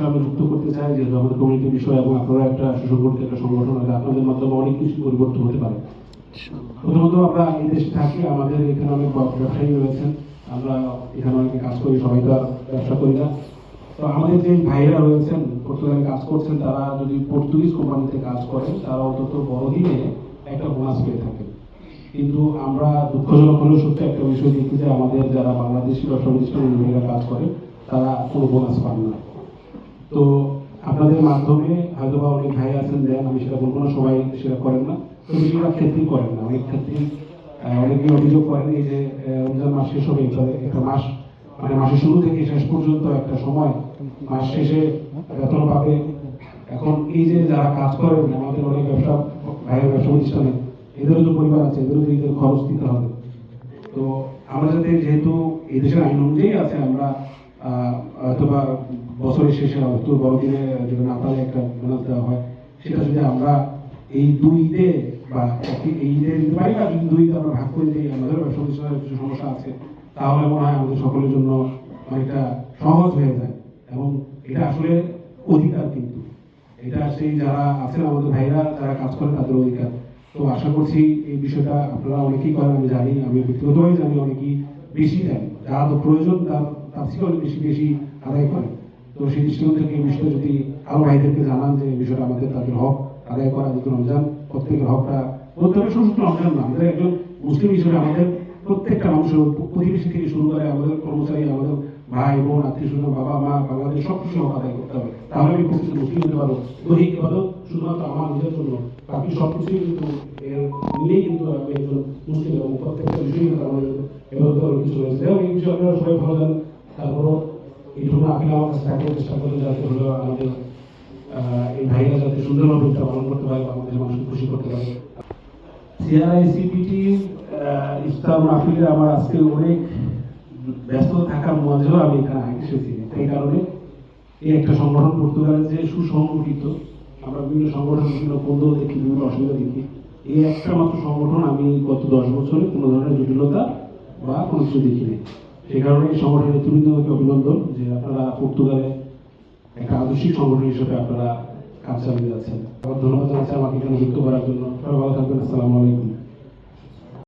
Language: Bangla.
বিষয় আমরা যুক্ত করতে চাই যেহেতু আমাদের কমিউনিটি বিষয় এবং আপনারা একটা সুসংগঠিত একটা সংগঠন আছে আপনাদের মাধ্যমে অনেক কিছু পরিবর্তন হতে পারে। প্রথমত আমরা এই দেশে থাকি আমাদের এখানে অনেক ব্যবসায়ী রয়েছেন। আমরা এখানে অনেকে কাজ করি সবাই তো ব্যবসা করি না। তো আমাদের যে ভাইয়েরা রয়েছেন পর্তুগালে কাজ করছেন তারা যদি পর্তুগিজ কোম্পানিতে কাজ করেন তারা অন্তত বড়দিনে একটা বোনাস পেয়ে থাকেন। কিন্তু আমরা দুঃখজনক হলেও সত্য একটা বিষয় দেখি যে আমাদের যারা বাংলাদেশি ব্যবসা প্রতিষ্ঠান মহিলা কাজ করে তারা কোনো বোনাস পান না। তো আপনাদের মাধ্যমে হয়তো বা অনেক ভাই আছেন দেন আমি সেটা বলব না, সবাই সেটা করেন না। তো বেশিরভাগ ক্ষেত্রেই করেন না। অনেক ক্ষেত্রেই অনেকে অভিযোগ করেন, এই যে রমজান মাস শেষ হবে একটা মাস মানে মাসের শুরু থেকে শেষ পর্যন্ত একটা সময়, মাস শেষে বেতন পাবে এখন এই যে যারা কাজ করেন, আমাদের অনেক ব্যবসা, ভাইয়ের ব্যবসা প্রতিষ্ঠানে, এদেরও তো পরিবার আছে, এদেরও তো ঈদের খরচ দিতে হবে। তো আমরা যাতে যেহেতু এই দেশের আইন অনুযায়ী আছে, আমরা অথবা বছরের শেষে হয়তো বড়দিনে যেটা নাতালে একটা বোনাস দেওয়া হয়, সেটা যদি আমরা এই দুই ঈদে বা এই ঈদে দিতে পারি বা যদি দুই ঈদে আমরা ভাগ করে দিই, আমাদের ব্যবসা প্রতিষ্ঠানের কিছু সমস্যা আছে, তাহলে মনে হয় আমাদের সকলের জন্য অনেকটা সহজ হয়ে যায়। এবং এটা আসলে অধিকার কিন্তু। এটা সেই যারা আছেন আমাদের ভাইরা, যারা কাজ করেন তাদের অধিকার। তো আশা করছি এই বিষয়টা আপনারা অনেকেই করেন, আমি জানি, আমি ব্যক্তিগতভাবে জানি, অনেকেই বেশি যারা তো প্রয়োজন, তার তার থেকে অনেক বেশি বেশি আদায় করেন তো সেই দৃষ্টিকোণ থেকে এই বিষয়টা যদি আরও ভাইদেরকে জানান যে এই বিষয়টা আমাদের তাদের হক আদায় করা, যেহেতু রমজান, প্রত্যেকের হকটা বলতে হবে রমজান না, আমাদের একজন মুসলিম হিসেবে আমাদের প্রত্যেকটা মানুষের প্রতিবেশী থেকে শুরু করে আমাদের কর্মচারী, আমাদের ভাই, বোন, আত্মীয় স্বজন, বাবা, মা বাংলাদেশ সব কিছু হক আদায় করতে হবে। তাহলে আমি প্রকৃত মুসলিম হতে পারব। দৈহিক ইবাদত শুধুমাত্র আমার নিজের জন্য। বাকি সব কিছুই কিন্তু এর মিলেই কিন্তু আমি একজন মুসলিম এবং প্রত্যেকটা বিষয় কিন্তু আমার এবার করার কিছু রয়েছে এবং বিষয়ে আপনারা সবাই ভালো জানেন তারপরও এইটুকু আপিল আমার কাছে থাকলে চেষ্টা করে যাতে হলো আমাদের এই ভাইরা যাতে সুন্দরভাবে এটা পালন করতে পারে আমাদের মানুষকে খুশি করতে পারে। সিআইসিপিটি ইফতার মাহফিলে আমার আজকে অনেক ব্যস্ত থাকার মাঝেও আমি এখানে এসেছি। এই কারণে এই একটা সংগঠন পর্তুগালের যে সুসংগঠিত, আমরা বিভিন্ন সংগঠন, বিভিন্ন বন্ধ দেখি, বিভিন্ন অসুবিধা দেখি, এই একটা মাত্র সংগঠন আমি গত দশ বছরে কোনো ধরনের জটিলতা বা কোনো কিছু দেখিনি সে কারণে সংগঠনের নেতৃবৃন্দকে অভিনন্দন যে আপনারা পর্তুগালে একটা আদর্শিক সংগঠন হিসেবে আপনারা কাজ চালিয়ে যাচ্ছেন। ধন্যবাদ জানাচ্ছি আমাকে এখানে যুক্ত করার জন্য। সবাই ভালো থাকবেন। আসসালামু আলাইকুম।